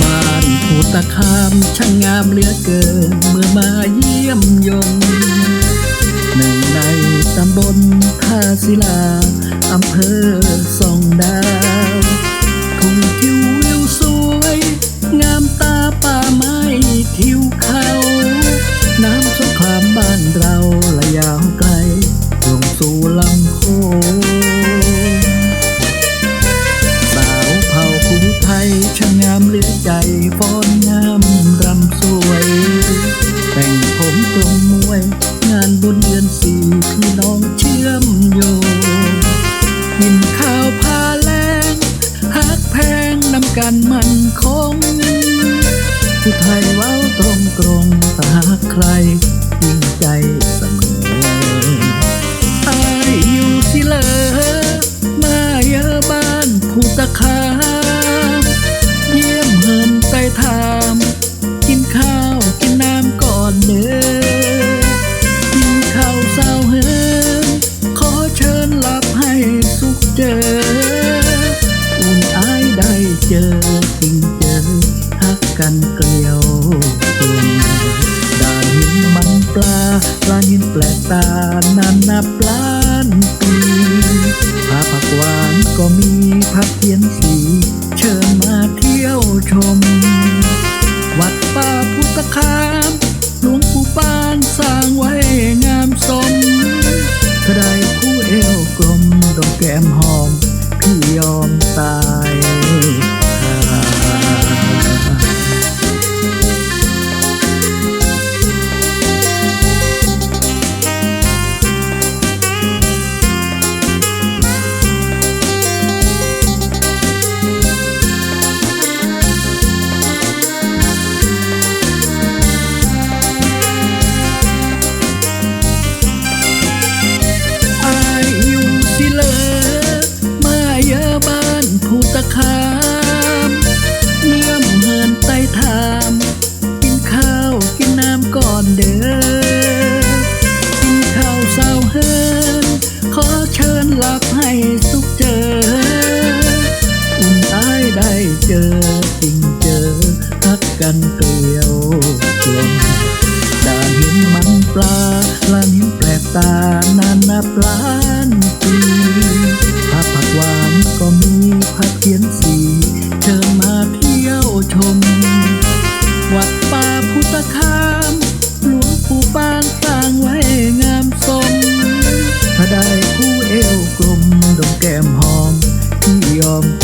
บ้านภูตะคามช่างงามเหลือเกิน เมื่อมาเยี่ยมยนหนึ่งใน ตำบลท่าศิลา อำเภอสองดาวทุ่งทิววิวสวย งามตาป่าไม้ทิวเขา น้ำสงครามบ้านเราละยาวไกล ลงสู่ลำโขงสาวเผ่าภูไทยช่างงามเหลือใจฟ้อนงามรำสวย แต่งผมกลมมวย งานบุญเดือนสี่ กันมันคงผู้ไทยเว้าตรงตรงตาใครจริงใจเสมออายอยู่สิเลอมาเยอบ้านผู้ตะคามเยี่ยมเหินไต่ถาม เจอจริงเจอฮักกันเกลียวกลมด่านหินมันปลาปลาหินแปลกตานานนับล้านปีผาผักหวานก็มีผักเทียนสี เชิญมาเที่ยวชม วัดป่าพุทธคามหลวงปู่ปานสร้างไว้งามสมกระไดผู้เอวกลมดอกแก้มหอมพี่ยอมตาย สุขเจอ อุ่นอายได้เจอจริงเจอฮักกันเกลียวกลมด่าเห็นมันปลาลานหินแปลกตานานนับล้านปี ที่